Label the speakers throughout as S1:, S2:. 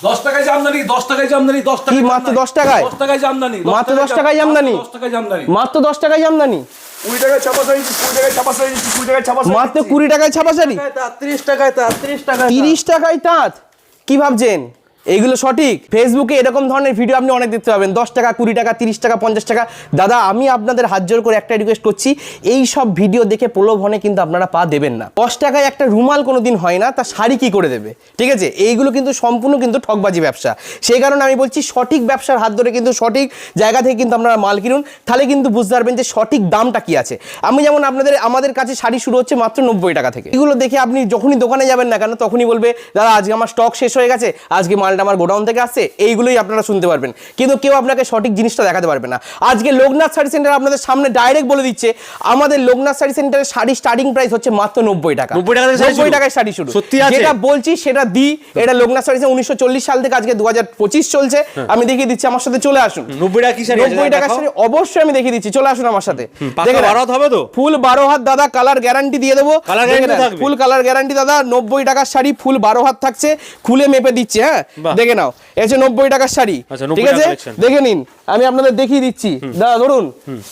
S1: দশ টাকায় জামদানি দশ টাকায় জামদানি দশ টাকায়
S2: মাত্র 10 টাকায়?
S1: দশ টাকায় জামদানি
S2: মাত্র 10 টাকায় জামদানি?
S1: দশ টাকায় জামদানি
S2: মাত্র দশ টাকায় জামদানি
S1: কুড়ি টাকায় ছাপা শাড়ি কুড়ি টাকায় ছাপা শাড়ি কুড়ি টাকায় ছাপা
S2: মাত্র কুড়ি টাকায় ছাপা শাড়ি
S3: তিরিশ টাকায় তা তিরিশ টাকায়
S2: তিরিশ টাকায় তাঁত কি ভাবছেন? এইগুলো সঠিক? ফেসবুকে এরকম ধরনের ভিডিও আপনি অনেক দেখতে পাবেন। দশ টাকা, কুড়ি টাকা, তিরিশ টাকা, পঞ্চাশ টাকা। দাদা, আমি আপনাদের হাত জোর করে একটা রিকোয়েস্ট করছি। এই সব ভিডিও দেখে প্রলোভনে কিন্তু আপনারা পা দেবেন না। দশ টাকায় একটা রুমাল কোনো দিন হয় না, তা শাড়ি কি করে দেবে? ঠিক আছে? এইগুলো কিন্তু সম্পূর্ণ কিন্তু ঠকবাজি ব্যবসা। সেই কারণে আমি বলছি, সঠিক ব্যবসার হাত ধরে কিন্তু সঠিক জায়গা থেকে কিন্তু আপনারা মাল কিনুন। তাহলে কিন্তু বুঝতে পারবেন যে সঠিক দামটা কি আছে। আমি যেমন আপনাদের, আমাদের কাছে শাড়ি শুরু হচ্ছে মাত্র নব্বই টাকা থেকে। এগুলো দেখে আপনি যখনই দোকানে যাবেন না কেন, তখনই বলবে, দাদা, আজকে আমার স্টক শেষ হয়ে গেছে, আজকে মালটা আমার গোডাউন থেকে আসছে এইগুলোই আপনারা শুনতে পারবেন। কিন্তু কেউ আপনাকে সঠিক জিনিসটা দেখাতে পারবে না। আজকে লোকনাথ শাড়ি সেন্টার আপনাদের সামনে ডাইরেক্ট বলে দিচ্ছে আমাদের লোকনাথ শাড়ি সেন্টারের শাড়ি স্টার্টিং প্রাইস হচ্ছে মাত্র নব্বই টাকা।
S3: 90 টাকা?
S2: নব্বই টাকায় শাড়ি শুরু। যেটা বলছি সেটা দি এটা লোকনাথ শাড়ি উনিশশো চল্লিশ সাল থেকে আজকে দু চলছে। আমি দেখিয়ে দিচ্ছি আমার সাথে চলে আসুন।
S3: নব্বই টাকা?
S2: নব্বই টাকা শাড়ি অবশ্যই আমি দেখিয়ে দিচ্ছি চলে আসুন আমার সাথে।
S3: হবে তো?
S2: ফুল বারো হাত দাদা কালার গ্যারান্টি দিয়ে দেবো? ফুল কালার গ্যারান্টি দাদা নব্বই টাকার শাড়ি ফুল বারো হাত থাকছে। খুলে মেপে দিচ্ছে হ্যাঁ। দেখে নাও এসে নব্বই টাকার শাড়ি
S3: আচ্ছা, 90
S2: ঠিক আছে? দেখে নিন আমি আপনাদের দেখিয়ে দিচ্ছি। দাদা ধরুন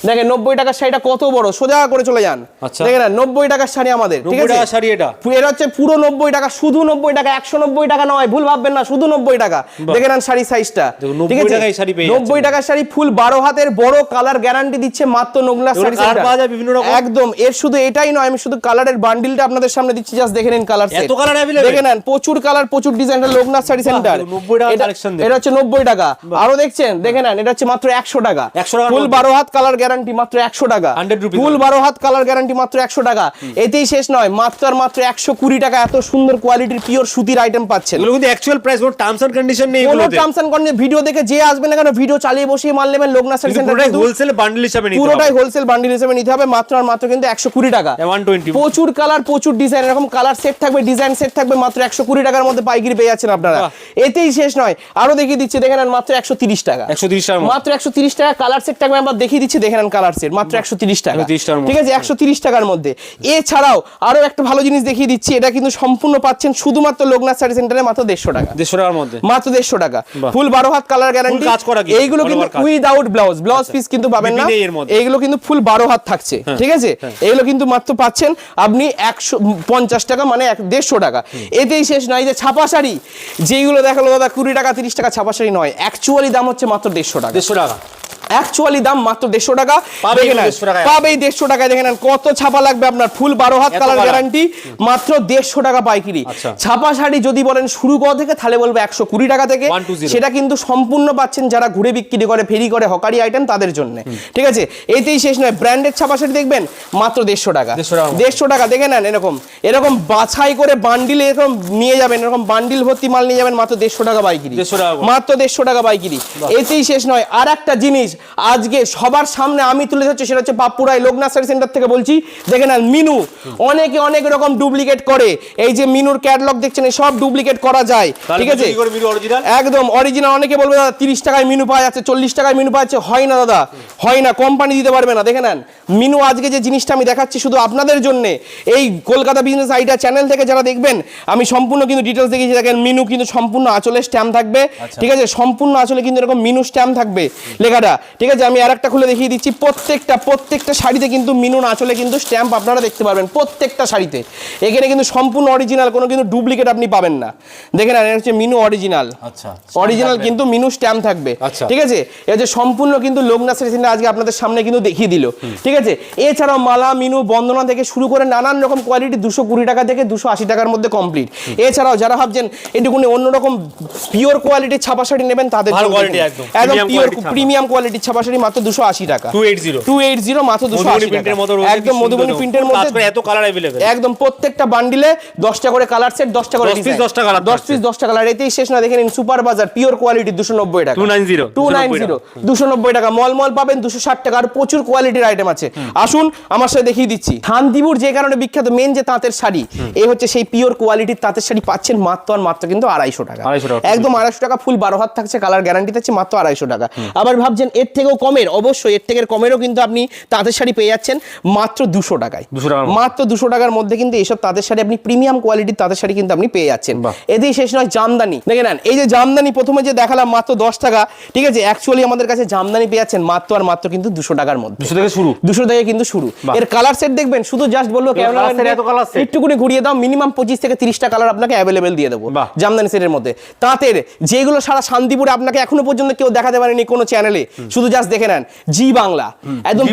S2: দেখেন নব্বই টাকার শাড়িটা কত বড় সোজা করে চলে যান।
S3: আচ্ছা।
S2: দেখে নেন নব্বই টাকার শাড়ি আমাদের ঠিক আছে?
S3: শাড়ি এটা?
S2: এর হচ্ছে পুরো নব্বই টাকা শুধু নব্বই টাকা একশো নব্বই টাকা নয় ভুল ভাববেন না শুধু নব্বই টাকা। দেখে নেন শাড়ি সাইজটা
S3: দেখুন, 90 টাকায় শাড়ি পেয়ে
S2: নব্বই। টাকার শাড়ি ফুল বারো হাতের বড় কালার গ্যারান্টি দিচ্ছে মাত্র নোংলা শাড়ি
S3: পাওয়া যায় বিভিন্ন রকম?
S2: একদম এর শুধু এটাই নয় আমি শুধু কালারের বান্ডিলটা আপনাদের সামনে দিচ্ছি জাস্ট দেখে নিন কালার? দেখে নেন প্রচুর কালার প্রচুর ডিজাইনের লোকনাথ শাড়ি সেন্টার
S3: 90 টাকার collection দেখুন।
S2: এটা হচ্ছে নব্বই টাকা। আরও দেখছেন? দেখে নেন এটা হচ্ছে মাত্র একশো টাকা।
S3: 100 টাকার
S2: ফুল বারো হাত কালার গ্যারান্টি মাত্র একশো টাকা। ফুল বারো হাত কালার গ্যারান্টি মাত্র একশো টাকা। এতেই শেষ নয় মাত্র আর মাত্র একশো কুড়ি টাকা এত সুন্দর কোয়ালিটির পিওর সুতির আইটেম পাচ্ছেন।
S3: এগুলো কিন্তু অ্যাকচুয়াল প্রাইস কোনো টার্মস এন্ড কন্ডিশন নেই
S2: কোনো টার্মস এন্ড কন্ডিশন ভিডিও দেখে যে আসবে না কেন ভিডিও চালিয়ে বসিয়ে মাল নেবেন সেন্টার
S3: পুরোটাই হোলসেল বান্ডেল হিসাবে নিতে
S2: পুরোটাই হোলসেল বান্ডিল হিসেবে নিতে হবে মাত্র আর মাত্র কিন্তু একশো কুড়ি টাকা।
S3: 120
S2: প্রচুর কালার প্রচুর ডিজাইন এরকম কালার সেট থাকবে ডিজাইন সেট থাকবে মাত্র একশো কুড়ি টাকার মধ্যে পাইকারি পেয়ে যাচ্ছেন আপনারা। এতেই শেষ নয়। আরও দেখিয়ে দিচ্ছি দেখে নেন মাত্র একশো তিরিশ টাকা।
S3: 130 টাকার মধ্যে।
S2: মাত্র একশো তিরিশ টাকা কালার সেট থাকবে আমরা দেখিয়ে দিচ্ছি দেখে নেন কালার সেট মাত্র একশো তিরিশ টাকা।
S3: 130 টাকার
S2: ঠিক আছে একশো তিরিশ টাকার মধ্যে। এছাড়াও আরও একটা ভালো জিনিস দেখিয়ে দিচ্ছি এটা কিন্তু সম্পূর্ণ পাচ্ছেন শুধুমাত্র লোকনাথ শাড়ি সেন্টারে মাত্র দেড়শো টাকা।
S3: দেড়শো টাকার মধ্যে।
S2: মাত্র দেড়শো টাকা। ফুল বারো হাত কালার গ্যারান্টি
S3: কাজ করা
S2: এইগুলো কিন্তু উইদাউট ব্লাউজ ব্লাউজ পিস কিন্তু পাবেন না। এইগুলো কিন্তু ফুল বারো হাত থাকছে। ঠিক আছে? এইগুলো কিন্তু মাত্র পাচ্ছেন আপনি একশো পঞ্চাশ টাকা মানে এক- দেড়শো টাকা। এতেই শেষ নয় যে ছাপা শাড়ি যেইগুলো দেখাল দাদা কুড়ি টাকা, তিরিশ টাকা ছাপাশাড়ি নয়। অ্যাকচুয়ালি দাম হচ্ছে মাত্র দেড়শো টাকা।
S3: দেড়শো টাকা।
S2: অ্যাকচুয়ালি দাম মাত্র দেড়শো টাকা।
S3: পাবেই
S2: দেখে নেন
S3: 150 টাকায়।
S2: পাবেই দেড়শো টাকায়। দেখে নেন কত ছাপা লাগবে আপনার ফুল বারো হাত কালার গ্যারান্টি মাত্র দেড়শো টাকা পাইকারি।
S3: আচ্ছা।
S2: ছাপা শাড়ি যদি বলেন শুরু করা থেকে তাহলে বলব একশো কুড়ি টাকা থেকে। সেটা কিন্তু সম্পূর্ণ পাচ্ছেন যারা ঘুরে বিক্রি করে ফেরি করে হকারি আইটেম তাদের জন্য। ঠিক আছে? এতেই শেষ নয়। ব্র্যান্ডেড ছাপা শাড়ি দেখবেন মাত্র দেড়শো টাকা।
S3: 150 টাকা।
S2: দেড়শো টাকা দেখে নেন এরকম। এরকম বাছাই করে বান্ডিল এরকম নিয়ে যাবেন এরকম বান্ডিল ভর্তি মাল নিয়ে যাবেন মাত্র দেড়শো টাকা বাইকিরি
S3: 150 টাকা
S2: মাত্র দেড়শো টাকা বাইকিরি এতেই শেষ নয়। আর একটা জিনিস আজকে সবার সামনে আমি তুলে ধরছি সেটা হচ্ছে পাপ্পুরাই লোকনাথ শাড়ি সেন্টার থেকে বলছি। দেখে নেন মিনু অনেকে অনেক রকম ডুপ্লিকেট করে। এই যে মিনুর ক্যাটলগ দেখছেন সব ডুপ্লিকেট করা যায় ঠিক আছে? একদম অরিজিনাল অনেকে বলবে দাদা তিরিশ টাকায় মিনু পাওয়া যাচ্ছে চল্লিশ টাকায় মিনু পাওয়া যাচ্ছে। হয় না দাদা হয় না কোম্পানি দিতে পারবে না। দেখে নেন মিনু আজকে যে জিনিসটা আমি দেখাচ্ছি শুধু আপনাদের জন্য এই কলকাতা বিজনেস আইডিয়া চ্যানেল থেকে যারা দেখবেন আমি সম্পূর্ণ কিন্তু ডিটেলস দেখিয়েছি। দেখেন মিনু কিন্তু সম্পূর্ণ আঁচলে স্ট্যাম্প থাকবে ঠিক আছে? সম্পূর্ণ আঁচলে কিন্তু এরকম মিনু স্ট্যাম্প থাকবে। লেখাটা ঠিক আছে আমি আর একটা খুলে দেখিয়ে দিচ্ছি। প্রত্যেকটা প্রত্যেকটা শাড়িতে কিন্তু মিনু আঁচলে কিন্তু স্ট্যাম্প আপনারা দেখতে পারবেন প্রত্যেকটা শাড়িতে। এখানে কিন্তু সম্পূর্ণ অরিজিনাল কোনো কিন্তু ডুপ্লিকেট আপনি পাবেন না। দেখে এটা হচ্ছে মিনু অরিজিনাল
S3: আচ্ছা
S2: অরিজিনাল কিন্তু মিনু স্ট্যাম্প থাকবে।
S3: আচ্ছা।
S2: ঠিক আছে এটা যে সম্পূর্ণ কিন্তু লোকনাথ সেন্টার আজকে আপনাদের সামনে কিন্তু দেখিয়ে দিল। ঠিক আছে এছাড়াও মালা মিনু বন্দনা থেকে শুরু করে নানান রকম কোয়ালিটি দুশো কুড়ি টাকা থেকে দুশো আশি টাকার মধ্যে কমপ্লিট এছাড়াও যারা ভাবছেন এটুকুনি অন্যরকম পিওর কোয়ালিটির ছাপা শাড়ি নেবেন তাদের
S3: একদম।
S2: একদম পিওর প্রিমিয়াম কোয়ালিটির ছাপা শাড়ি মাত্র দুশো আশি টাকা।
S3: Two eight zero.
S2: Two eight zero মাত্র দুশো আশি টাকা। একদম মধুবনী প্রিন্টের মধ্যে
S3: এত কালার অ্যাভেলেবেল
S2: একদম প্রত্যেকটা বান্ডিলে দশটা করে কালার সেট দশটা করে
S3: 10 piece, 10 টা colour
S2: দশ। পিস দশটা কালার এতেই শেষ না দেখে নিন সুপার বাজার পিওর কোয়ালিটি দুশো নব্বই টাকা।
S3: 290,
S2: টু নাইন জিরো দুশো নব্বই টাকা। মল মল পাবেন দুশো ষাট টাকা। আর প্রচুর কোয়ালিটির আইটেম আছে। আসুন আমার সাথে দেখিয়ে দিচ্ছি। শান্তিপুর যে কারণে বিখ্যাত মেন যে তাঁতের শাড়ি এই হচ্ছে সেই পিওর কোয়ালিটির তাঁতের শাড়ি পাচ্ছেন মাত্র আর মাত্র কিন্তু আড়াইশো টাকা।
S3: 250 টাকা।
S2: একদম আড়াইশো টাকা ফুল বারো হাত থাকছে কালার গ্যারান্টি থাকছে মাত্র আড়াইশো টাকা। আবার ভাবছেন এর থেকেও কমের অবশ্যই এর থেকে কমেরও কিন্তু আপনি তাঁতের শাড়ি পেয়ে যাচ্ছেন মাত্র দুশো টাকায়।
S3: 200 টাকার
S2: মাত্র দুশো টাকার মধ্যে কিন্তু এইসব তাঁতের শাড়ি আপনি প্রিমিয়াম কোয়ালিটির তাঁতের শাড়ি কিন্তু আপনি পেয়ে যাচ্ছেন। এতেই শেষ নয় জামদানি। দেখে নেন এই যে জামদানি প্রথমে যে দেখালাম মাত্র দশ টাকা ঠিক আছে অ্যাকচুয়ালি আমাদের কাছে জামদানি পেয়ে যাচ্ছেন মাত্র আর মাত্র কিন্তু দুশো টাকার মধ্যে।
S3: দুশো থেকে শুরু।
S2: দুশো থেকে কিন্তু শুরু। এর কালার সেট দেখবেন শুধু জাস্ট
S3: set?
S2: একটুকুনি ঘুরিয়ে দাও মিনিমাম পঁচিশ থেকে তিরিশটা কালার আপনাকে অ্যাভেলেবেল দিয়ে দেবো জামদানি সেটের মধ্যে। তাঁতের যেগুলো সারা শান্তিপুরে আপনাকে এখনও পর্যন্ত কেউ দেখাতে পারেনি কোনো চ্যানেলে শুধু জাস্ট দেখে নেন জি বাংলা। একদম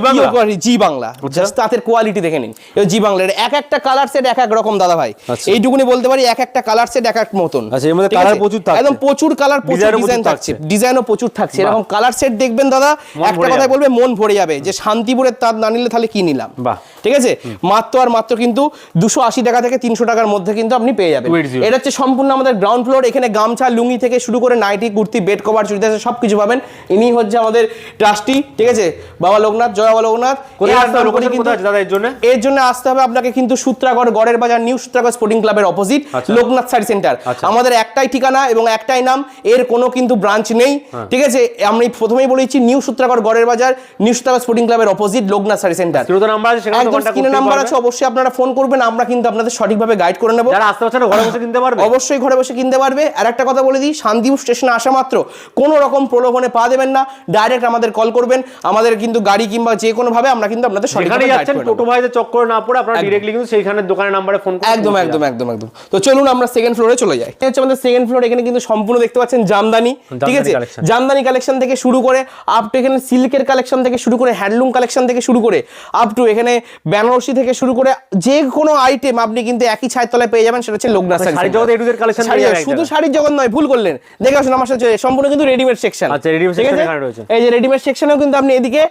S3: জি বাংলা?
S2: জাস্ট তাঁতের কোয়ালিটি দেখে নিন। এই জি বাংলার এক একটা কালার সেট এক এক রকম দাদা ভাই।
S3: আচ্ছা।
S2: এইটুকুনি বলতে পারি এক একটা কালার সেট এক এক মতন।
S3: আচ্ছা, এর মধ্যে
S2: ঠিক
S3: প্রচুর থাকছে।
S2: একদম প্রচুর কালার প্রচুর ডিজাইন থাকছে। ডিজাইনও প্রচুর থাকছে। এরকম কালার সেট দেখবেন দাদা একটা কথাই বলবে মন ভরে যাবে। যে শান্তিপুরের তাঁত না নিলে তাহলে কি নিলাম?
S3: বাহ।
S2: ঠিক আছে? মাত্র আর মাত্র কিন্তু দুশো আশি টাকা থেকে তিনশো টাকার মধ্যে কিন্তু আপনি পেয়ে যাবেন। এটা হচ্ছে সম্পূর্ণ আমাদের গ্রাউন্ড ফ্লোর এখানে গামছা লুঙ্গি থেকে শুরু করে nightie kurti bed cover churidar সব কিছু পাবেন। ইনি হচ্ছে আমাদের ট্রাস্টি ঠিক আছে? বাবা লোকনাথ জয় বাবা লোকনাথ। এর
S3: দাদা জন্য?
S2: এর জন্য আসতে হবে আপনাকে কিন্তু সূত্রাগড় গড়ের বাজার নিউ সূত্রাগড় স্পোর্টিং ক্লাবের অপোজিট। লোকনাথ শাড়ি সেন্টার
S3: আচ্ছা।
S2: আমাদের একটাই ঠিকানা এবং একটাই নাম এর কোনো কিন্তু ব্রাঞ্চ নেই
S3: হ্যাঁ।
S2: ঠিক আছে? আমি প্রথমেই বলেছি নিউ সূত্রাগড় গড়ের বাজার নিউ সূত্রাগড় স্পোর্টিং ক্লাবের opposite Loknath sari
S3: centre number আছে
S2: একদম স্ক্রিনে নাম্বার আছে অবশ্যই আপনারা ফোন করবেন আমরা কিন্তু আপনাদের সঠিকভাবে গাইড করে নেব।
S3: যারা আসতে পারছে ঘরে বসে কিনতে পারবে?
S2: অবশ্যই ঘরে বসে কিনতে পারবে। আর একটা কথা বলে দিই শান্তিপুর স্টেশনে আসা মাত্র কোনো রকম প্রলোভনে পা দেবেন না ডাইরেক্ট আমাদের কল করবেন। আমাদের কিন্তু গাড়ি কিংবা যে কোনো ভাবে আমরা কিন্তু আপনাদের guide
S3: যাচ্ছেন। টোটো ভাইদের চক্কর না পড়ে আপনারা ডিরেক্টলি কিন্তু সেইখানে দোকানের নাম্বারে ফোন করে
S2: একদম একদম একদম একদম। তো চলুন আমরা সেকেন্ড ফ্লোরে চলে যাই। হচ্ছে আমাদের সেকেন্ড ফ্লোর এখানে কিন্তু সম্পূর্ণ দেখতে পাচ্ছেন জামদানি। ঠিক আছে? জামদানি কালেকশন থেকে শুরু করে আপ টু এখানে সিল্কের কালেকশন থেকে শুরু করে হ্যান্ডলুম কালেকশন থেকে শুরু করে আপ টু এখানে বেনারসি থেকে শুরু করে যে কোনো আইটেম আপনি কিন্তু একই ছায়ের তলায় পেয়ে যাবেন সেটা হচ্ছে লোকনাথ
S3: মানে শাড়ির জগতে
S2: শাড়ি
S3: পেয়ে যাবে
S2: শুধু। শাড়ির জগৎ নয় ভুল করলেন। দেখে আসুন আমার সাথে সম্পূর্ণ কিন্তু রেডিমেড সেকশন
S3: আচ্ছা, readymade section এখানে রয়েছে।
S2: এই যে রেডিমেড সেকশনেও কিন্তু আপনি এদিকে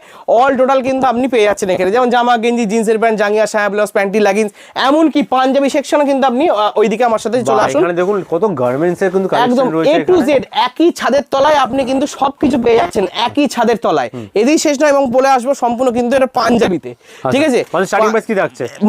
S2: অল টোটাল কিন্তু আপনি পেয়ে যাচ্ছেন এখানে। যেমন জামা গেঞ্জি জিন্সের প্যান্ট জাঙ্গিয়া সায়া ব্লাউজ প্যান্টি লাগিন্স এমনকি পাঞ্জাবি সেকশনও কিন্তু আপনি ওইদিকে আমার সাথে চলে আসুন।
S3: এখানে দেখুন কত গার্মেন্টস এর কিন্তু
S2: একদম এ টু জেড একই ছাদের তলায় আপনি কিন্তু সবকিছু পেয়ে যাচ্ছেন একই ছাদের তলায়। এদিকে শেষ নয় এবং বলে আসব সম্পূর্ণ কিন্তু এটা পাঞ্জাবিতে। ঠিক আছে?
S3: মানে?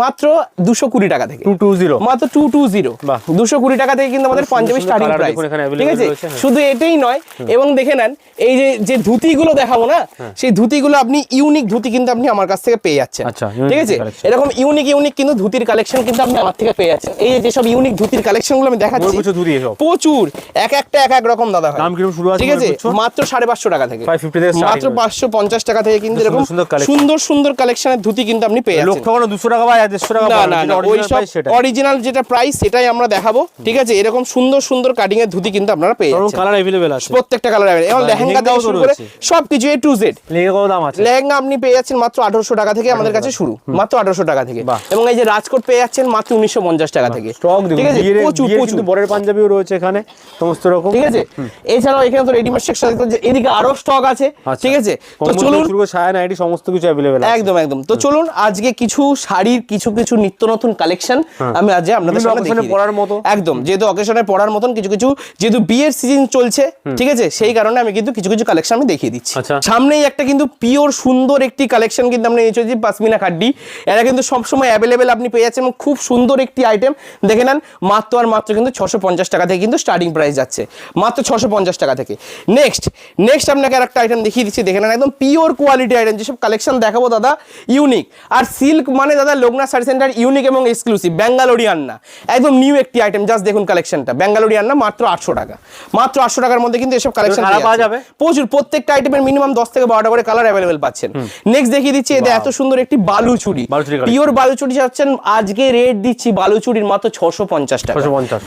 S2: মাত্র দুশো কুড়ি টাকা থেকে।
S3: 220
S2: মাত্র টু টু জিরো।
S3: বাহ।
S2: দুশো কুড়ি টাকা থেকে কিন্তু আমাদের পাঞ্জাবি স্টার্টিং প্রাইস ঠিক আছে?
S3: হ্যাঁ।
S2: শুধু এটাই নয় এবং দেখে নেন এই যে যে ধুতিগুলো দেখাবো না সেই ধুতিগুলো আপনি ইউনিক ধুতি কিন্তু আপনি আমার কাছ থেকে পেয়ে যাচ্ছেন।
S3: আচ্ছা,
S2: ঠিক আছে? এরকম ইউনিক ইউনিক কিন্তু ধুতির কালেকশন কিন্তু আপনি আমার থেকে পেয়ে যাচ্ছেন। এই যে যেসব ইউনিক ধুতির কালেকশনগুলো আমি দেখাচ্ছি। প্রচুর। এক একটা এক এক রকম দাদা
S3: দাম কীরকম শুরু আছে
S2: ঠিক আছে? মাত্র সাড়ে পাঁচশো টাকা থেকে।
S3: 550 থেকে
S2: মাত্র। পাঁচশো পঞ্চাশ টাকা থেকে কিন্তু
S3: সুন্দর
S2: এরকম
S3: সুন্দর
S2: সুন্দর কালেকশনের ধুতি কিন্তু আপনি পেয়ে যাচ্ছেন।
S3: দুশো টাকা বা দেড়শো টাকা
S2: না না ওই সব অরিজিনাল যেটা প্রাইস সেটাই আমরা দেখাবো। ঠিক আছে? এরকম সুন্দর সুন্দর কাটিং এর ধুতি কিন্তু আপনারা পেয়ে যাচ্ছেন।
S3: কালার অ্যাভেলেবেল আছে।
S2: প্রত্যেকটা কালার এবং
S3: বা
S2: লেহেঙ্গা থেকে শুরু করে
S3: রয়েছে।
S2: সবকিছু এ টু জেড
S3: কত দাম আছে।
S2: লেহেঙ্গা আপনি পেয়ে যাচ্ছেন মাত্র আঠারোশো টাকা থেকে আমাদের কাছে শুরু। মাত্র আঠারোশো টাকা থেকে। এবং এই যে রাজকোট পেয়ে যাচ্ছেন মাত্র উনিশশো পঞ্চাশ টাকা থেকে।
S3: স্টক
S2: ঠিক আছে? প্রচুর প্রচুর।
S3: বরের পাঞ্জাবিও রয়েছে এখানে সমস্ত রকম।
S2: ঠিক আছে? এছাড়াও এখানে তো রেডিমেড সেকশন এদিকে আরও স্টক আছে।
S3: আচ্ছা।
S2: ঠিক আছে? তো চলুন
S3: সায়া নাইটি সমস্ত কিছু অ্যাভেলেবেল
S2: একদম একদম। তো চলুন আজকে কিছু শাড়ির কিছু কিছু নিত্য নতুন কালেকশন আমি আজ আপনাদের সামনে দেখিয়ে।
S3: পরার মতো।
S2: একদম যেহেতু অকেশনে পড়ার মতন কিছু কিছু যেহেতু বিয়ের সিজন চলছে ঠিক আছে? সেই কারণে আমি কিন্তু কিছু কিছু কালেকশন আমি দেখিয়ে দিচ্ছি।
S3: আচ্ছা।
S2: সামনেই একটা কিন্তু পিওর সুন্দর একটি কালেকশন কিন্তু আমরা নিয়ে চলেছি পাসমিনা খাড্ডি। এরা কিন্তু সবসময় অ্যাভেলেবেল আপনি পেয়ে যাচ্ছেন এবং খুব সুন্দর একটি আইটেম দেখে নেন মাত্র আর মাত্র কিন্তু ছশো পঞ্চাশ টাকা থেকে কিন্তু স্টার্টিং প্রাইস যাচ্ছে। মাত্র ছশো পঞ্চাশ টাকা থেকে। নেক্সট নেক্সট আপনাকে আর একটা আইটেম দেখিয়ে দিচ্ছি। দেখে নেন একদম পিওর কোয়ালিটি আইটেম যেসব কালেকশন দেখাবো দাদা ইউনিক আর সিল্ক মানে দাদা লোকনাথ শাড়ি সেন্টার ইউনিক এবং এক্সক্লুসিভ ব্যাঙ্গালোরিয়ান না একদম নিউ একটি আইটেম জাস্ট দেখুন কালেকশনটা ব্যাঙ্গালোরিয়ান না মাত্র আটশো টাকা। মাত্র আটশো টাকার মধ্যে কিন্তু এসব কালেকশন
S3: পাওয়া যাবে?
S2: প্রচুর। প্রত্যেকটা আইটেমের মিনিমাম দশ থেকে বারোটা করে কালার অ্যাভেলেবেল পাচ্ছেন। নেক্সট দেখিয়ে দিচ্ছি এদের এত সুন্দর একটি বালুচুরি
S3: বালুচুরি।
S2: পিওর বালুচুরি চাচ্ছেন আজকে রেট দিচ্ছি বালুচুরির মাত্র ছশো পঞ্চাশ টাকা।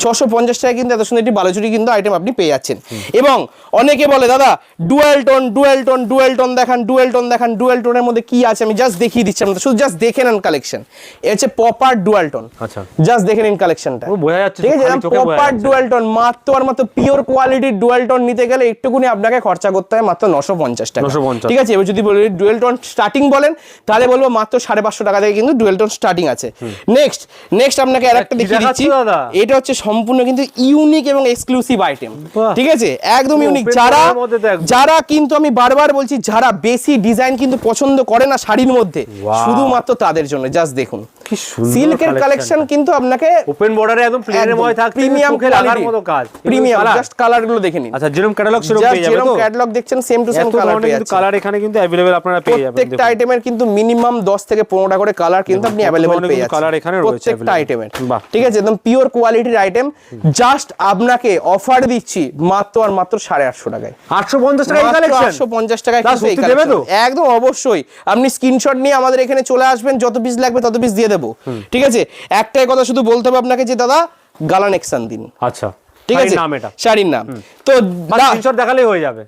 S2: ছশো পঞ্চাশ। টাকা কিন্তু এত সুন্দর একটি বালুচুরি কিন্তু আইটেম আপনি পেয়ে যাচ্ছেন। এবং অনেকে বলে দাদা dual tone dual tone dual tone দেখান ডুয়েল টোন দেখান ডুয়েল টোনের মধ্যে কি আছে? আমি জাস্ট দেখিয়ে দিচ্ছি আপনাদের। শুধু জাস্ট দেখে নেন কালেকশন এ হচ্ছে পপার ডুয়েল টোন
S3: আচ্ছা।
S2: জাস্ট দেখে নিন কালেকশনটা
S3: বোঝা যাচ্ছে,
S2: ঠিক আছে পপার। ডুয়েল টোন মাত্র আর মাত্র পিওর কোয়ালিটির ডুয়েল টোন নিতে গেলে একটুকুনি আপনাকে খরচা করতে হয় মাত্র নশো পঞ্চাশ টাকা। ঠিক আছে এবার যদি বলি ডুয়েল টোন স্টার্টিং বলেন তাহলে বলব মাত্র সাড়ে পাঁচশো টাকা থেকে কিন্তু ডুয়েল টোন স্টার্টিং আছে। নেক্সট নেক্সট আপনাকে আর একটা দেখিয়ে দিচ্ছি। এটা হচ্ছে সম্পূর্ণ কিন্তু ইউনিক এবং এক্সক্লুসিভ আইটেম ঠিক আছে? একদম ইউনিক যারা। যারা কিন্তু আমি বারবার বলছি যারা বেশি ডিজাইন কিন্তু পছন্দ করে না শাড়ির মধ্যে শুধুমাত্র তাদের জন্য জাস্ট দেখুন। সিল্কের কালেকশন কিন্তু আপনাকে
S3: ওপেন বর্ডারে একদম প্লেনের মধ্যে থাকছে
S2: প্রিমিয়াম
S3: লাগার মতো কাজ।
S2: প্রিমিয়াম জাস্ট কালারগুলো দেখে নিন।
S3: আচ্ছা যেরকম ক্যাটালগ সেরকম পেয়ে যাবে
S2: যেরকম
S3: তো?
S2: ক্যাটালগ দেখছেন সেম টু সেম কালার
S3: ধরনের
S2: পেয়ে
S3: কিন্তু
S2: যাচ্ছেন
S3: কালার এখানে কিন্তু अवेलेबल আপনারা পেয়ে যাবেন
S2: প্রত্যেকটা আইটেমের কিন্তু মিনিমাম 10 থেকে 15টা করে কালার কিন্তু আপনি
S3: কত
S2: অ্যাভেলেবল
S3: ধরনের
S2: পেয়ে
S3: কিন্তু
S2: যাচ্ছেন
S3: colour এখানে রয়েছে
S2: প্রত্যেকটা
S3: available।
S2: আইটেমের
S3: বাহ।
S2: ঠিক আছে একদম পিওর কোয়ালিটির আইটেম জাস্ট আপনাকে অফার দিচ্ছি মাত্র আর মাত্র 850 টাকায়
S3: 850 টাকা কালেকশন
S2: আটশো পঞ্চাশ টাকায়
S3: তা
S2: কিন্তু এই
S3: সত্যি দেবে তো?
S2: collection। একদম অবশ্যই আপনি স্ক্রিনশট নিয়ে আমাদের এখানে চলে আসবেন যত পিস লাগবে তত পিস দিয়ে দেবো ঠিক আছে একটাই কথা শুধু বলতে হবে আপনাকে যে দাদা গালান এক্সান দিন
S3: আচ্ছা
S2: ঠিক
S3: শাড়ির
S2: আছে
S3: নাম এটা
S2: শাড়ির নাম তো
S3: বাস
S2: দা-
S3: স্ক্রিনশট দেখালেই হয়ে যাবে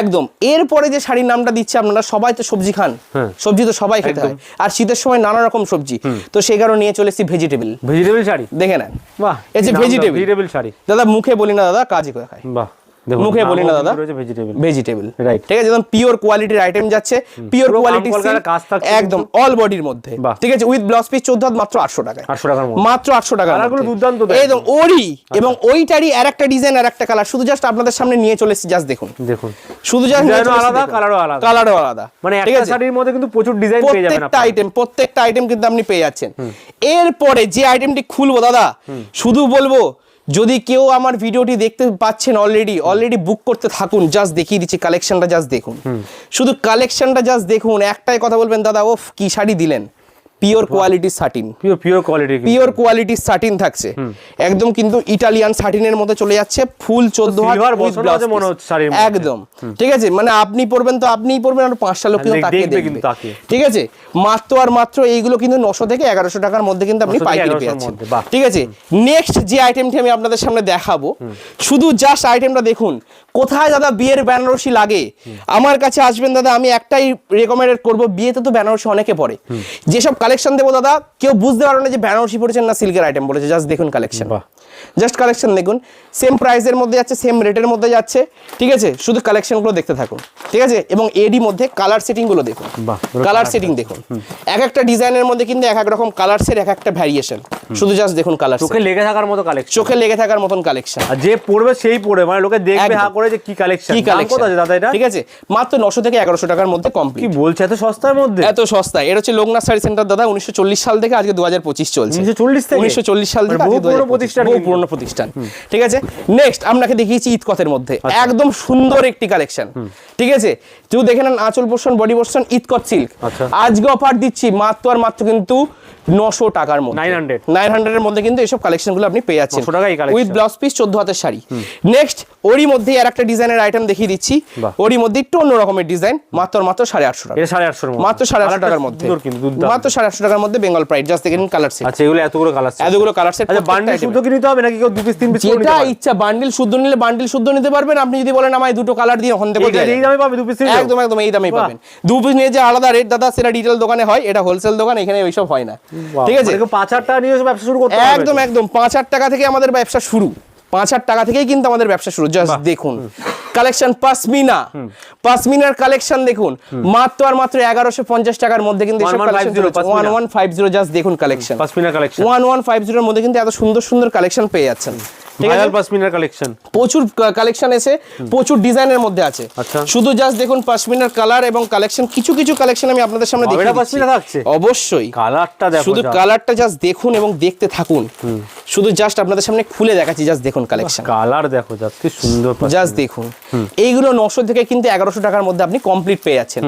S2: একদম। এরপরে যে শাড়ির নামটা দিচ্ছে আপনারা সবাই তো সবজি খান।
S3: হ্যাঁ।
S2: সবজি তো সবাই খেতে হয়। আর শীতের সময় নানা রকম সবজি। তো সেই কারণে নিয়ে চলে এসেছি ভেজিটেবিল
S3: ভেজিটেবল শাড়ি?
S2: দেখে নেন।
S3: বাহ
S2: এই যে ভেজিটেবল
S3: ভেজিটেবল শাড়ি।
S2: দাদা মুখে বলি না দাদা কাজই করে খায়
S3: বাহ।
S2: মুখে বলি না দাদা?
S3: Vegetable
S2: vegetable
S3: Right.
S2: ঠিক আছে একদম পিওর কোয়ালিটির আইটেম যাচ্ছে পিওর কোয়ালিটি একদম অল বডির মধ্যে। ঠিক আছে উইথ ব্লাউজ পিস চোদ্দ হাত মাত্র আটশো টাকায়।
S3: 800 টাকার মধ্যে।
S2: মাত্র আটশো টাকা
S3: কালারগুলো দুর্দান্ত
S2: একদম ওরই এবং ওইটারই আর একটা ডিজাইন আর একটা কালার শুধু জাস্ট আপনাদের সামনে নিয়ে চলে এসেছি জাস্ট দেখুন।
S3: দেখুন।
S2: শুধু জাস্ট
S3: আলাদা, colour ও আলাদা।
S2: কালারও আলাদা।
S3: মানে একটা শাড়ির মধ্যে কিন্তু প্রচুর ডিজাইন পেয়ে যাবেন
S2: প্রত্যেকটা আইটেম প্রত্যেকটা আইটেম কিন্তু আপনি পেয়ে যাচ্ছেন। এরপরে যে আইটেমটি খুলবো দাদা শুধু বলব যদি কেউ আমার ভিডিওটি দেখতে পাচ্ছেন অলরেডি অলরেডি বুক করতে থাকুন জাস্ট দেখিয়ে দিচ্ছি কালেকশনটা জাস্ট দেখুন। শুধু কালেকশনটা জাস্ট দেখুন একটাই কথা বলবেন দাদা ওফ কি শাড়ি দিলেন? Pure quality satin
S3: pure pure quality
S2: pure কোয়ালিটির সাটিন থাকছে। একদম কিন্তু ইটালিয়ান সাটিনের মধ্যে চলে যাচ্ছে ফুল চোদ্দ হাত
S3: silver
S2: with
S3: বসানো আছে মনে হচ্ছে শাড়ির।
S2: একদম। ঠিক আছে? মানে আপনি পরবেন তো আপনিই পরবেন আর পাঁচটা লোক কিন্তু তাকিয়ে
S3: দেখবে
S2: দেখবে।
S3: কিন্তু তাকিয়ে।
S2: ঠিক আছে? মাত্র আর মাত্র এইগুলো কিন্তু নশো থেকে এগারোশো টাকার মধ্যে কিন্তু আপনি
S3: 900
S2: পাইকারি
S3: 1100
S2: পেয়ে যাচ্ছেন ঠিক আছে? নেক্সট যে আইটেমটি আমি আপনাদের সামনে দেখাবো শুধু জাস্ট আইটেমটা দেখুন। কোথায় দাদা বিয়ের বেনারসি লাগে? আমার কাছে আসবেন দাদা আমি একটাই রেকমেন্ড করব বিয়েতে তো বেনারসি অনেকে পরে। যেসব কালেকশন দেবো দাদা। কেউ বুঝতে পারবে না যে বেনারসি পড়েছেন না সিল্কের আইটেম বলেছে। জাস্ট দেখুন কালেকশন। জাস্ট কালেকশন দেখুন। সেম প্রাইসের মধ্যে যাচ্ছে সেম রেটের মধ্যে যাচ্ছে। ঠিক আছে? শুধু কালেকশনগুলো দেখতে থাকুন। ঠিক আছে? এবং এডি মধ্যে কালার সেটিংগুলো দেখুন।
S3: বাহ,
S2: কালার সেটিং দেখুন। এক একটা ডিজাইনের মধ্যে কিন্তু এক এক রকম কালারসের এক একটা ভ্যারিয়েশন শুধু জাস্ট দেখুন কালার
S3: চোখে লেগে থাকার মতো কালেকশন
S2: চোখে লেগে থাকার মতন কালেকশন
S3: আর যে পড়বে সেই পড়বে মানে লোকে দেখবে। হা করে যে কি কালেকশন
S2: কি কালেকশন
S3: আছে দাদা এটা
S2: ঠিক আছে? মাত্র নশো থেকে এগারোশো টাকার মধ্যে কমপ্লিট কি
S3: বলছে? এত সস্তার মধ্যে?
S2: এত সস্তা এটা হচ্ছে লোকনাথ শাড়ি সেন্টার দাদা উনিশশো চল্লিশ সাল থেকে আজকে দু হাজার পঁচিশ চলছে।
S3: 1940 থেকে?
S2: উনিশশো সাল থেকে
S3: মানে
S2: আজকে 2025
S3: পুরনো প্রতিষ্ঠান।
S2: পুরনো প্রতিষ্ঠান। ঠিক আছে? নেক্সট আপনাকে দেখিয়েছি ইতকথের মধ্যে।
S3: আচ্ছা।
S2: একদম সুন্দর একটি কালেকশন ঠিক আছে? তুই দেখে নেন আঁচল পোর্শন বডি পোর্শন ইতকত সিল্ক
S3: আচ্ছা।
S2: আজকে অফার দিচ্ছি মাত্র আর মাত্র কিন্তু নশো টাকার মধ্যে।
S3: 900
S2: নাইন হান্ড্রেডের মধ্যে কিন্তু কালেকশনগুলো আপনি পেয়ে যাচ্ছেন।
S3: 900 টাকায় এই collection।
S2: উইথ ব্লাউজ পিস চোদ্দ হাতের শাড়ি। নেক্সট ওরই মধ্যে আর একটা ডিজাইনের আইটেম দেখিয়ে দিচ্ছি। ওরই মধ্যে একটু অন্য রকমের ডিজাইন মাত্র মাত্র সাড়ে আটশো টাকা।
S3: সাড়ে মধ্যে।
S2: মাত্র সাড়ে আটশো টাকার মধ্যে।
S3: কিন্তু।
S2: মাত্র সাড়ে আটশো টাকার মধ্যে বেঙ্গল প্রাইড জাস্ট দেখেন কালার সেট
S3: আচ্ছা এগুলো এতগুলো কালার
S2: এতগুলো কালার সেট
S3: বান্ডিল শুদ্ধ কি নিতে হবে নাকি কেউ দু পিস তিন পিস
S2: যেটা ইচ্ছা বান্ডিল শুদ্ধ নিলে বান্ডিল শুদ্ধ নিতে পারবেন। আপনি যদি বলেন আমায় দুটো কালার দিয়ে হন দেবো
S3: এই দামে পাবে দু পিস
S2: একদম একদম এই দামেই পাবেন। দু পিস নিয়ে যে আলাদা রেট দাদা সেটা ডিটেল দোকানে হয় এটা হোলসেল দোকান এখানে ওইসব হয় না। ঠিক আছে?
S3: মানে পাঁচ হাজার টাকা নিয়ে ব্যবসা শুরু করতে হবে
S2: একদম একদম। পাঁচ হাজার টাকা থেকে আমাদের ব্যবসা শুরু। পাঁচ হাজার টাকা থেকেই কিন্তু আমাদের ব্যবসা শুরু জাস্ট দেখুন। কালেকশন পাসমিনা। পাসমিনার কালেকশন দেখুন মাত্র আর মাত্র এগারোশো পঞ্চাশ টাকার মধ্যে কিন্তু
S3: 1150 one.
S2: One five zero just দেখুন collection.
S3: Pashmina collection.
S2: One one five জিরোর মধ্যে কিন্তু এত সুন্দর সুন্দর কালেকশন পেয়ে যাচ্ছেন। ঠিক আছে?
S3: কালেকশন।
S2: প্রচুর কালেকশন এসে প্রচুর ডিজাইনের মধ্যে আছে।
S3: আচ্ছা।
S2: শুধু জাস্ট দেখুন পাশমিনার কালার এবং কালেকশন কিছু কিছু কালেকশন আমি আপনাদের সামনে
S3: হবে
S2: দেখিয়ে
S3: না
S2: দিচ্ছি।
S3: পশমিনা থাকছে?
S2: অবশ্যই।
S3: কালারটা দেখো
S2: শুধু কালারটা জাস্ট দেখুন এবং দেখতে থাকুন। শুধু জাস্ট আপনাদের সামনে খুলে দেখাচ্ছি জাস্ট দেখুন কালেকশন।
S3: কালার দেখো জাস্ট কি সুন্দর
S2: জাস্ট দেখুন। এইগুলো নশো থেকে কিন্তু এগারোশো টাকার মধ্যে আপনি কমপ্লিট পেয়ে যাচ্ছেন।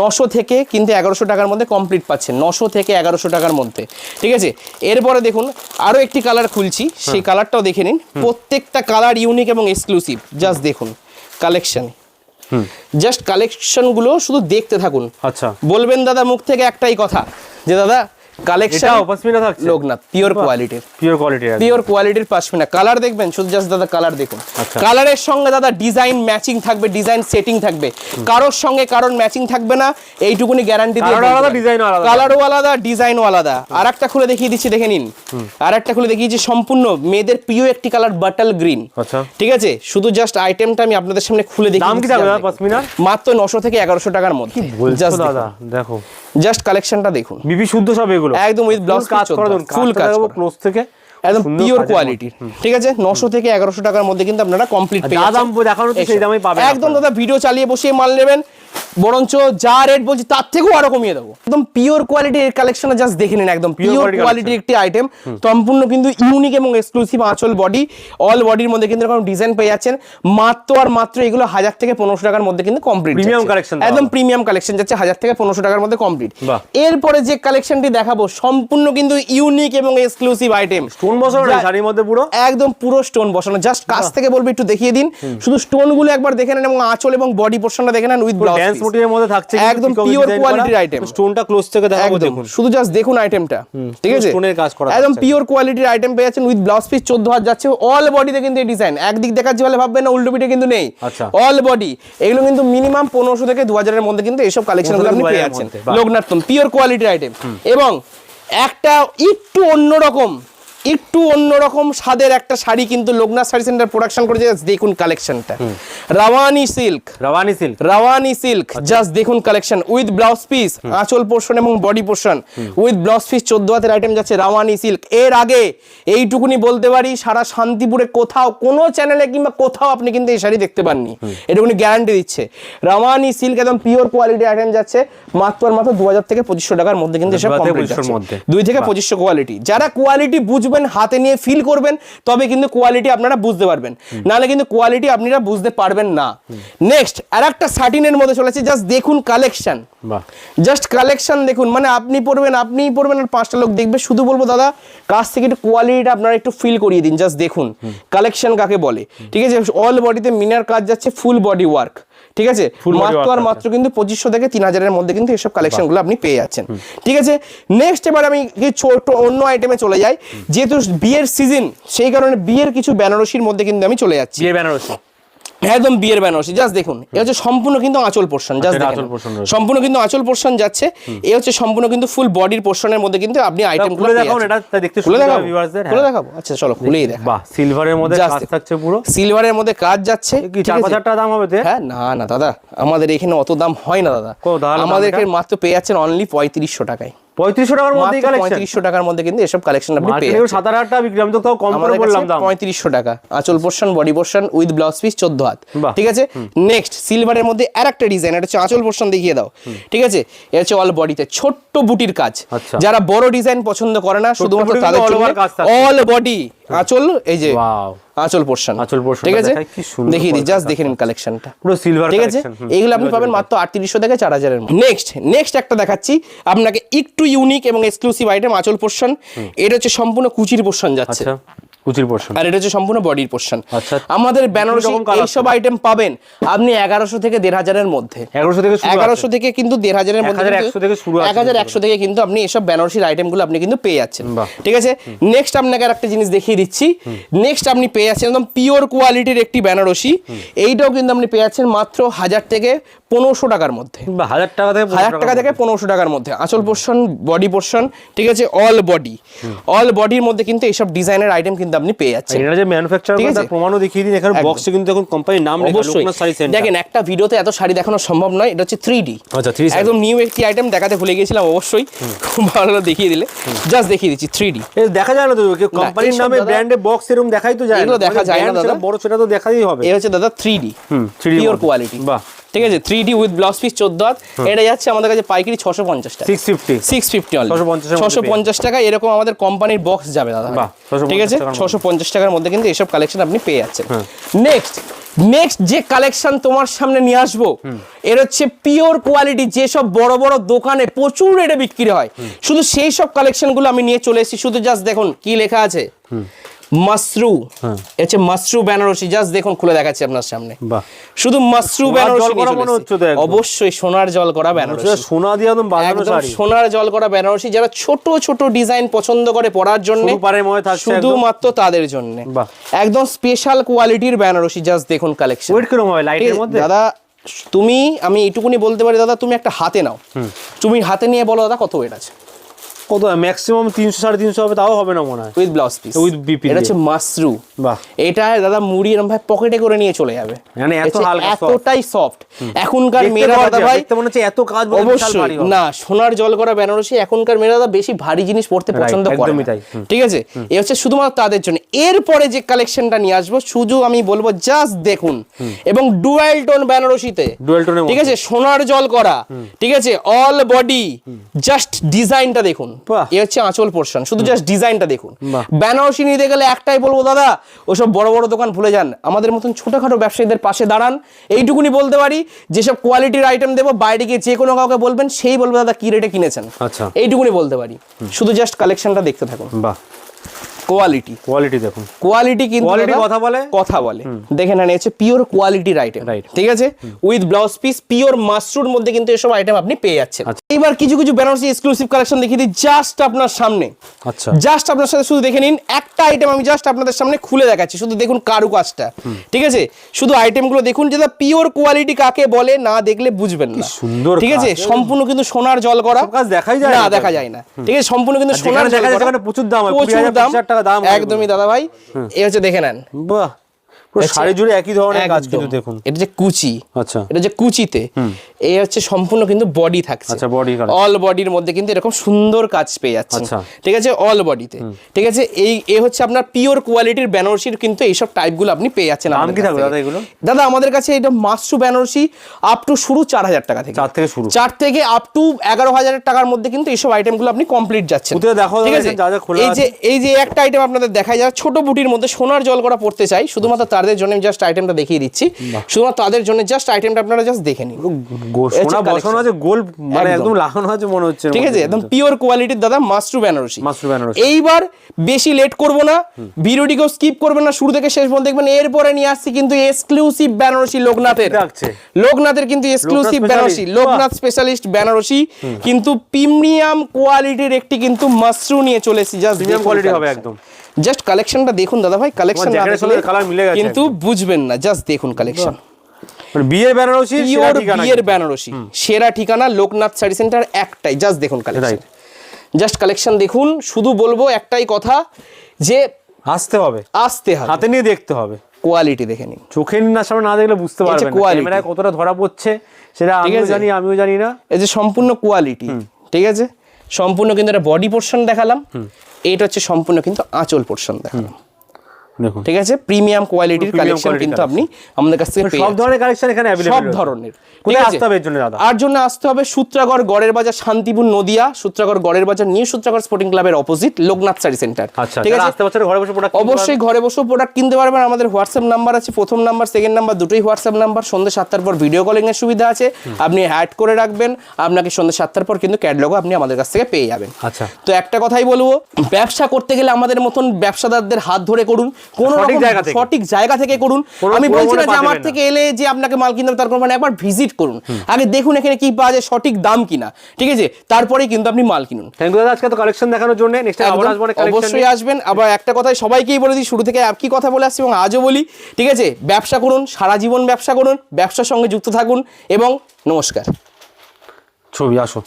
S2: নশো থেকে কিন্তু এগারোশো টাকার মধ্যে কমপ্লিট পাচ্ছেন। নশো থেকে এগারোশো টাকার মধ্যে। ঠিক আছে? এরপরে দেখুন আরও একটি কালার খুলছি। সেই কালারটাও দেখে নিন। প্রত্যেকটা কালার ইউনিক এবং এক্সক্লুসিভ জাস্ট দেখুন কালেকশন জাস্ট কালেকশনগুলো শুধু দেখতে থাকুন।
S3: আচ্ছা।
S2: বলবেন দাদা মুখ থেকে একটাই কথা যে দাদা কালেকশন
S3: পশমিনা থাকছে।
S2: লোকনাথ পিওর কোয়ালিটির
S3: পিওর কোয়ালিটি
S2: পিওর কোয়ালিটির পাশমিনা কালার দেখবেন শুধু জাস্ট দাদা কালার দেখুন।
S3: আচ্ছা।
S2: কালারের সঙ্গে দাদা ডিজাইন ম্যাচিং থাকবে ডিজাইন সেটিং থাকবে। কারোর সঙ্গে কারোর ম্যাচিং থাকবে না এইটুকুনি গ্যারান্টি দিয়ে
S3: আলাদা, ডিজাইনও আলাদা।
S2: কালারও আলাদা ডিজাইনও আলাদা। আর একটা খুলে দেখিয়ে দিচ্ছি দেখে নিন। আর একটা খুলে দেখিয়েছি সম্পূর্ণ মেয়েদের প্রিয় একটি কালার বাটাল গ্রিন
S3: আচ্ছা।
S2: ঠিক আছে? শুধু জাস্ট আইটেমটা আমি আপনাদের সামনে খুলে দেখিয়ে
S3: দাম কি থাকবে দাদা
S2: মাত্র নশো থেকে এগারোশো টাকার মধ্যে। জাস্ট
S3: দাদা? দেখো।
S2: জাস্ট কালেকশনটা দেখুন।
S3: বিবি শুদ্ধ সব এগুলো।
S2: একদম উইথ blouse
S3: কাজ
S2: করুন
S3: করা ফুল
S2: কাজ
S3: ক্লোজ থেকে
S2: একদম পিওর
S3: কোয়ালিটি
S2: কোয়ালিটির ঠিক আছে? নশো থেকে এগারোশো টাকার মধ্যে কিন্তু আপনারা কমপ্লিট
S3: দাম দেখানো সেই দামেই পাবেন
S2: একদম দাদা ভিডিও চালিয়ে বসিয়ে মাল নেবেন। বরঞ্চ যা রেট বলছি তার থেকেও আরও কমিয়ে দেবো। একদম পিওর কোয়ালিটির কালেকশন জাস্ট দেখে নিন একদম। পিওর কোয়ালিটির একটি আইটেম সম্পূর্ণ কিন্তু ইউনিক এবং এক্সক্লুসিভ আঁচল বডি অল বডির মধ্যে কিন্তু এরকম ডিজাইন পেয়ে যাচ্ছেন। মাত্র আর মাত্র এগুলো হাজার থেকে পনেরোশো টাকার মধ্যে কিন্তু কমপ্লিট
S3: collection দেওয়া
S2: একদম প্রিমিয়াম কালেকশন যাচ্ছে হাজার থেকে পনেরোশো টাকার মধ্যে কমপ্লিট এরপরে যে কালেকশনটি দেখাবো সম্পূর্ণ কিন্তু ইউনিক এবং এক্সক্লুসিভ আইটেম
S3: স্টোন বসানো শাড়ির মধ্যে পুরো?
S2: একদম পুরো স্টোন বসানো। জাস্ট কাছ থেকে বলব একটু দেখিয়ে দিন। শুধু স্টোনগুলো একবার দেখে নেন এবং আঁচল এবং বডি পোর্শনটা দেখে নেন উইথ ব্লাউজ
S3: ড্যান্স মোটিভের মধ্যে থাকছে
S2: একদম pure quality item।
S3: স্টোনটা ক্লোজ থেকে দেখাবো দেখুন।
S2: শুধু জাস্ট দেখুন আইটেমটা ঠিক আছে?
S3: এর কাজ করা
S2: একদম পিওর কোয়ালিটির আইটেম পেয়ে যাচ্ছেন উইথ ব্লাউজ পিস চোদ্দ হাজার যাচ্ছে। অল বডিতে কিন্তু এই ডিজাইন একদিক দেখাচ্ছি বলে ভাববেন না উল্টো পিঠে কিন্তু নেই।
S3: আচ্ছা।
S2: অল বডি এগুলো কিন্তু মিনিমাম পনেরোশো থেকে দু হাজারের মধ্যে কিন্তু এইসব কালেকশনগুলো আপনি
S3: 1500
S2: পেয়ে যাচ্ছেন। লোকনাথম পিওর কোয়ালিটির আইটেম এবং একটা একটু অন্যরকম একটু অন্যরকম স্বাদের একটা শাড়ি কিন্তু লোকনাথ শাড়ি সেন্টার প্রোডাকশন করেছে দেখুন কালেকশনটা রাওয়ানি সিল্ক
S3: রাওয়ানি সিল্ক
S2: রাওয়ানি সিল্ক জাস্ট দেখুন কালেকশন উইথ ব্লাউজ পিস আঁচল পোর্শন এবং body portion with blouse piece চোদ্দ হাতের আইটেম যাচ্ছে রাওয়ানি সিল্ক এর আগে এইটুকুনি বলতে পারি সারা শান্তিপুরে কোথাও কোনো চ্যানেলে কিংবা কোথাও আপনি কিন্তু এই শাড়ি দেখতে পাননি। এটুকুনি গ্যারান্টি দিচ্ছে। রাওয়ানি সিল্ক একদম পিওর কোয়ালিটি আইটেম যাচ্ছে মাত্র মাত্র দু হাজার থেকে পঁচিশশো টাকার মধ্যে কিন্তু এসব
S3: 2000 থেকে
S2: complete
S3: 2500
S2: যাচ্ছে।
S3: মধ্যে।
S2: দুই থেকে পঁচিশশো কোয়ালিটি যারা কোয়ালিটি বুঝবেন হাতে নিয়ে ফিল করবেন তবে কিন্তু কোয়ালিটি আপনারা বুঝতে পারবেন। নাহলে কিন্তু কোয়ালিটি আপনারা বুঝতে পারবেন না। নেক্সট আর একটা সার্টিনের মধ্যে চলেছে জাস্ট দেখুন কালেকশন জাস্ট কালেকশন দেখুন মানে আপনি পড়বেন আপনিই পড়বেন আর পাঁচটা লোক দেখবে। শুধু বলব দাদা কাছ থেকে একটু কোয়ালিটিটা আপনারা একটু ফিল করিয়ে দিন জাস্ট দেখুন। কালেকশন কাকে বলে? ঠিক আছে? অল বডিতে মিনার কাজ যাচ্ছে ফুল বডি ওয়ার্ক ঠিক আছে? মাত্র আর মাত্র কিন্তু পঁচিশশো থেকে তিন হাজারের মধ্যে কিন্তু এসব কালেকশনগুলো আপনি পেয়ে যাচ্ছেন। ঠিক আছে? নেক্সট এবার আমি ছোট অন্য আইটেমে চলে যাই। যেহেতু বিয়ের সিজন সেই কারণে বিয়ের কিছু বেনারসির মধ্যে কিন্তু আমি চলে যাচ্ছি।
S3: বেনারসি।
S2: একদম বিয়ের বেনারসি জাস্ট দেখুন এ হচ্ছে সম্পূর্ণ কিন্তু আঁচল পোর্শন জাস্ট
S3: আঁচল রয়েছে।
S2: সম্পূর্ণ কিন্তু আঁচল পোর্শন যাচ্ছে এ হচ্ছে সম্পূর্ণ কিন্তু ফুল বডির পোর্শনের মধ্যে কিন্তু আপনি আইটেমগুলো
S3: খুলে দেখাও এটা তাই দেখতে
S2: খুলে দেখাবো খুলে
S3: হ্যাঁ।
S2: দেখাবো। আচ্ছা চলো খুলেই দেখা।
S3: বাহ সিলভারের মধ্যে কাজ থাকছে পুরো।
S2: সিলভারের মধ্যে কাজ যাচ্ছে
S3: কি
S2: ঠিক
S3: চার
S2: আছে?
S3: পাঁচ হাজার টাকা দাম হবে তো
S2: হ্যাঁ না না দাদা আমাদের এখানে অত দাম হয় না দাদা। আমাদের
S3: এটা?
S2: মাত্র পেয়ে যাচ্ছেন অনলি পঁয়ত্রিশশো টাকায়।
S3: পঁয়ত্রিশশো টাকার মধ্যে
S2: মাত্র
S3: কালেকশন
S2: পঁয়ত্রিশশো টাকার মধ্যে কিন্তু এসব কালেকশন আপনি পেয়ে
S3: সাত হাজার টাকা বিক্রি আমি তো তাও কম করে বললাম দাম।
S2: পঁয়ত্রিশশো টাকা। আঁচল portion body portion with blouse piece চোদ্দ হাত। ঠিক আছে? নেক্সট সিলভারের মধ্যে আর একটা ডিজাইন এটা হচ্ছে আঁচল পোর্শন দেখিয়ে দাও। ঠিক আছে? এটা হচ্ছে অল বডিতে ছোট্ট বুটির কাজ।
S3: আচ্ছা।
S2: যারা বড় ডিজাইন পছন্দ করে না শুধুমাত্র তাদের। অল বডি আঁচল এই যে. আঁচল পোর্শন
S3: আঁচল পোর্শন
S2: ঠিক আছে?
S3: দেখায়,
S2: দিই জাস্ট দেখে নিন কালেকশনটা
S3: পুরো সিলভার
S2: ঠিক আছে? এইগুলো আপনি পাবেন মাত্র আটত্রিশশো থেকে চার হাজারের নেক্সট নেক্সট একটা দেখাচ্ছি। আপনাকে একটু ইউনিক এবং এক্সক্লুসিভ আইটেম আঁচল পোর্শন এটা হচ্ছে সম্পূর্ণ কুচির পোর্শন যাচ্ছে।
S3: আচ্ছা। কুচির পোর্শন
S2: আর এটা হচ্ছে সম্পূর্ণ বডির পোর্শন
S3: আচ্ছা।
S2: আমাদের বেনারসি
S3: colour
S2: এইসব আইটেম পাবেন আপনি এগারোশো থেকে দেড় হাজারের মধ্যে।
S3: এগারোশো থেকে শুরু
S2: এগারোশো থেকে কিন্তু দেড় হাজারের মধ্যে
S3: 1100 থেকে শুরু আছে।
S2: এক হাজার একশো থেকে কিন্তু আপনি এসব বেনারসির আইটেমগুলো আপনি কিন্তু পেয়ে যাচ্ছেন। ঠিক আছে? নেক্সট আপনাকে আর একটা জিনিস দেখিয়ে দিচ্ছি। নেক্সট আপনি পেয়ে যাচ্ছেন একদম পিওর কোয়ালিটির একটি বেনারসি এইটাও কিন্তু আপনি পেয়ে যাচ্ছেন মাত্র হাজার থেকে পনেরোশো টাকার মধ্যে।
S3: হাজার টাকা থেকে
S2: হাজার টাকা থেকে পনেরোশো টাকার মধ্যে। আঁচল পোর্শন বডি পোর্শন ঠিক আছে? অল বডি অল বডির মধ্যে কিন্তু এইসব ডিজাইনের আইটেম কিন্তু আপনি পেয়ে যাচ্ছেন।
S3: এটা যে ম্যানুফ্যাকচার করে? তার প্রমাণও দেখিয়ে দিন এখানে বক্সে কিন্তু এখন কোম্পানির নাম লেখা লোকনাথ শাড়ি সেন্টার
S2: দেখেন একটা ভিডিওতে এত শাড়ি দেখানো সম্ভব নয় এটা হচ্ছে থ্রি ডি
S3: আচ্ছা, 3D
S2: একদম নিউ একটি আইটেম দেখাতে ভুলে গিয়েছিলাম অবশ্যই। খুব ভালো দেখিয়ে দিলে। জাস্ট দেখিয়ে দিচ্ছি থ্রি ডি
S3: দেখা যায় না তো কোম্পানির নামে ব্র্যান্ডে বক্স এরকম দেখাই তো যায়
S2: এগুলো দেখা যায় না দাদা।
S3: বড় সেটা তো দেখাই হবে।
S2: এ হচ্ছে দাদা থ্রি ডি
S3: হুম, 3D
S2: পিওর কোয়ালিটি
S3: বাহ।
S2: ঠিক আছে? Three D with blouse piece চোদ্দ হাত। এটা যাচ্ছে আমাদের কাছে পাইকারি ছশো পঞ্চাশ টাকা।
S3: সিক্স ফিফটি
S2: সিক্স ফিফটি
S3: 650 এর মধ্যে
S2: ছশো পঞ্চাশ টাকা এরকম আমাদের কোম্পানির বক্স যাবে দাদা। ঠিক আছে? ছশো পঞ্চাশ টাকার মধ্যে কিন্তু এসব কালেকশন আপনি পেয়ে যাচ্ছেন। নেক্সট নেক্সট যে কালেকশন তোমার সামনে নিয়ে আসব এর হচ্ছে পিওর কোয়ালিটি যেসব বড় বড় দোকানে প্রচুর রেটে বিক্রি হয়। শুধু সেই সব কালেকশনগুলো আমি নিয়ে চলে এসেছি। শুধু জাস্ট দেখুন কি লেখা আছে। মাসরু।
S3: হ্যাঁ।
S2: হচ্ছে মাসরু বেনারসি। জাস্ট দেখুন খুলে দেখাচ্ছি আপনার সামনে। শুধু মাসরু বেনারসি। অবশ্যই সোনার জল করা বেনারসি।
S3: সোনা দিয়ে একদম
S2: সোনার জল করা বেনারসি। যারা ছোট ছোট ডিজাইন পছন্দ করে পরার জন্য
S3: পাড়ের
S2: শুধুমাত্র তাদের জন্য। একদম স্পেশাল কোয়ালিটির বেনারসি জাস্ট দেখুন কালেকশন
S3: ওয়েট কীরকম হবে লাইটের মধ্যে?
S2: দাদা তুমি আমি এটুকুনি বলতে পারি দাদা তুমি একটা হাতে নাও। তুমি হাতে নিয়ে বলো দাদা কত ওয়েট আছে?
S3: কত? ম্যাক্সিমাম তিনশো সাড়ে তিনশো হবে তাও হবে না মনে হয়।
S2: With blouse piece
S3: With BP
S2: এটা হচ্ছে মাসরু
S3: বাহ।
S2: এটা দাদা মুড়ি এরকম ভাই পকেটে করে নিয়ে চলে যাবে।
S3: মানে এত হালকা।
S2: এতটাই সফট এখনকার মেয়েরা দাদা ভাই
S3: মনে হচ্ছে এত কাজ
S2: অবশ্যই। না সোনার জল করা বেনারসি এখনকার মেয়েরা দাদা বেশি ভারী জিনিস পড়তে পছন্দ করে
S3: একদমই তাই,
S2: ঠিক আছে? এ হচ্ছে শুধুমাত্র তাদের জন্য। এরপরে যে কালেকশনটা নিয়ে আসব শুধু আমি বলব জাস্ট দেখুন। এবং ডুয়াল টোন বেনারসিতে।
S3: Dual tone
S2: ঠিক আছে? সোনার জল করা ঠিক আছে? অল বডি জাস্ট ডিজাইনটা দেখুন। এ হচ্ছে আঁচল পোর্শন শুধু জাস্ট ডিজাইনটা দেখুন। বেনারসি নিতে গেলে একটাই বলব দাদা ওসব বড় বড় দোকান ভুলে যান। আমাদের মতন ছোটখাটো ব্যবসায়ীদের পাশে দাঁড়ান। এইটুকুনি বলতে পারি যেসব কোয়ালিটির আইটেম দেবো। বাইরে গিয়ে যে কোনো কাউকে বলবেন সেই বলবে দাদা কি রেটে কিনেছেন।
S3: আচ্ছা।
S2: এইটুকুনি বলতে পারি। শুধু জাস্ট কালেকশনটা দেখতে থাকুন।
S3: বাহ।
S2: কোয়ালিটি
S3: কোয়ালিটি দেখুন।
S2: কোয়ালিটি কিন্তু দাদা
S3: কথা বলে?
S2: কথা বলে। দেখে নেন হচ্ছে পিওর কোয়ালিটির আইটেম
S3: Right.
S2: ঠিক আছে? উইথ ব্লাউজ পিস পিওর মাসরুর মধ্যে কিন্তু এসব আইটেম আপনি পেয়ে যাচ্ছেন। এবার কিছু কিছু বেনারসি এক্সক্লুসিভ কালেকশন দেখিয়ে দিই জাস্ট আপনার সামনে।
S3: আচ্ছা।
S2: জাস্ট আপনার সাথে শুধু দেখে নিন একটা আইটেম আমি জাস্ট আপনাদের সামনে খুলে দেখাচ্ছি। শুধু দেখুন কারু কাজটা ঠিক আছে? শুধু আইটেমগুলো দেখুন যেটা পিওর কোয়ালিটি কাকে বলে না দেখলে বুঝবেন না।
S3: সুন্দর
S2: ঠিক আছে? সম্পূর্ণ কিন্তু সোনার জল করা।
S3: কাজ দেখাই যায়
S2: না দেখা যায় না। ঠিক আছে? সম্পূর্ণ কিন্তু সোনার জল করা।
S3: প্রচুর দাম
S2: প্রচুর দাম।
S3: 25,000 টাকা দাম
S2: একদমই দাদা ভাই এই হচ্ছে দেখে নেন।
S3: বাহ। শাড়ি জুড়ে একই ধরনের কাজ কিন্তু দেখুন।
S2: এটা যে কুচি
S3: আচ্ছা।
S2: এটা যে কুচিতে এই হচ্ছে সম্পূর্ণ কিন্তু বডি থাকছে।
S3: আচ্ছা, body
S2: অল বডির মধ্যে কিন্তু এরকম সুন্দর কাজ পেয়ে যাচ্ছে
S3: আচ্ছা।
S2: ঠিক আছে অল বডিতে ঠিক আছে এই এ হচ্ছে আপনার পিওর কোয়ালিটির বেনারসির কিন্তু এইসব টাইপগুলো আপনি পেয়ে যাচ্ছেন
S3: দাম কি থাকবে দাদা এগুলো?
S2: দাদা আমাদের কাছে এটা বেনারসি আপ টু শুরু চার হাজার টাকা থেকে।
S3: চার থেকে শুরু।
S2: চার থেকে আপ টু এগারো হাজার টাকার মধ্যে কিন্তু এইসব আইটেমগুলো আপনি কমপ্লিট যাচ্ছেন। ঠিক আছে?
S3: খোলা
S2: এই যে এই যে একটা আইটেম আপনাদের দেখা যায় ছোট বুটির মধ্যে সোনার জল করা পড়তে চাই শুধুমাত্র তাদের জন্য জাস্ট আইটেমটা দেখিয়ে দিচ্ছি। শুধুমাত্র তাদের জন্য জাস্ট আইটেমটা আপনারা জাস্ট দেখে নিন।
S3: সোনা বসানো আছে গোল মানে
S2: একদম।
S3: লাগানো আছে মনে হচ্ছে
S2: ঠিক আছে একদম পিওর কোয়ালিটির দাদা মাসরু বেনারসি
S3: মাশরু বেনারসি।
S2: এইবার বেশি লেট করব না ভিডিওটিকেও স্কিপ করবেন না শুরু থেকে শেষ পর্যন্ত দেখবেন এরপরে নিয়ে আসছি কিন্তু এক্সক্লুসিভ বেনারসি লোকনাথের। লোকনাথের কিন্তু এক্সক্লুসিভ বেনারসি লোকনাথ স্পেশালিস্ট বেনারসি কিন্তু প্রিমিয়াম কোয়ালিটির একটি কিন্তু মাসরু নিয়ে চলে এসেছি জাস্ট
S3: Premium quality হবে একদম।
S2: জাস্ট কালেকশনটা দেখুন দাদা ভাই কালেকশন
S3: তোমার
S2: কিন্তু বুঝবেন না জাস্ট দেখুন কালেকশন
S3: মানে বিয়ের বেনারসি
S2: পিওর বিয়ের বেনারসি সেরা ঠিকানা লোকনাথ শাড়ি সেন্টার একটাই জাস্ট দেখুন কালেকশন জাস্ট কালেকশন দেখুন শুধু বলব একটাই কথা যে
S3: আসতে হবে।
S2: আসতে হবে।
S3: হাতে নিয়ে দেখতে হবে।
S2: কোয়ালিটি দেখে নিন।
S3: চোখের না সামনে না দেখলে বুঝতে পারবেন ক্যামেরায় কতটা ধরা পড়ছে সেটা আমিও জানি আমিও জানি না।
S2: এই যে সম্পূর্ণ কোয়ালিটি ঠিক আছে? সম্পূর্ণ কিন্তু একটা বডি পোর্শন দেখালাম। এইটা হচ্ছে সম্পূর্ণ কিন্তু আঁচল পোর্শন দেখালাম। ঠিক আছে? প্রিমিয়াম কোয়ালিটির কালেকশন কিন্তু আপনি আমাদের কাছ থেকে
S3: সব ধরনের কালেকশন এখানে
S2: সব ধরনের। ঠিক
S3: কোথায় আসতে হবে এর জন্য দাদা?
S2: আর জন্য আসতে হবে সূত্রাগড় গড়ের বাজার শান্তিপুর নদিয়া সূত্রাগড় গড়ের বাজার নিউ সূত্রাগড় স্পোর্টিং ক্লাবের অপোজিট লোকনাথ শাড়ি সেন্টার
S3: আচ্ছা
S2: ঠিক আছে?
S3: আসতে বছর ঘরে বসে প্রোডাক্ট
S2: অবশ্যই ঘরে বসেও প্রোডাক্ট কিনতে পারবেন। আমাদের হোয়াটসঅ্যাপ নাম্বার আছে প্রথম নাম্বার সেকেন্ড নাম্বার দুটোই হোয়াটসঅ্যাপ নাম্বার সন্ধ্যে সাতটার পর ভিডিও কলিং এর সুবিধা আছে। আপনি অ্যাড করে রাখবেন। আপনাকে সন্ধ্যে সাতটার পর কিন্তু ক্যাটলগও আপনি আমাদের কাছ থেকে পেয়ে যাবেন।
S3: আচ্ছা।
S2: তো একটা কথাই বলব ব্যবসা করতে গেলে আমাদের মতন ব্যবসাদারদের হাত ধরে করুন। কোন
S3: সঠিক জায়গা থেকে।
S2: সঠিক জায়গা থেকে করুন। আমি বলছি না যে আমার থেকে এলে যে আপনাকে মাল কিনতে হবে তার কোনো মানে একবার ভিজিট করুন। আগে দেখুন এখানে কি পাওয়া যায় সঠিক দাম কিনা। ঠিক আছে? তারপরেই কিন্তু আপনি মাল কিনুন।
S3: থ্যাংক ইউ দাদা। আজকে তো কালেকশন দেখানোর জন্য নেক্সট আবার আসব
S2: অবশ্যই আসবেন। আবার একটা কথাই সবাইকেই বলে দিই শুরু থেকে একই কথা বলে আসছি এবং আজও বলি ঠিক আছে? ব্যবসা করুন সারা জীবন ব্যবসা করুন ব্যবসার সঙ্গে যুক্ত থাকুন এবং নমস্কার।
S3: ছবি আসো।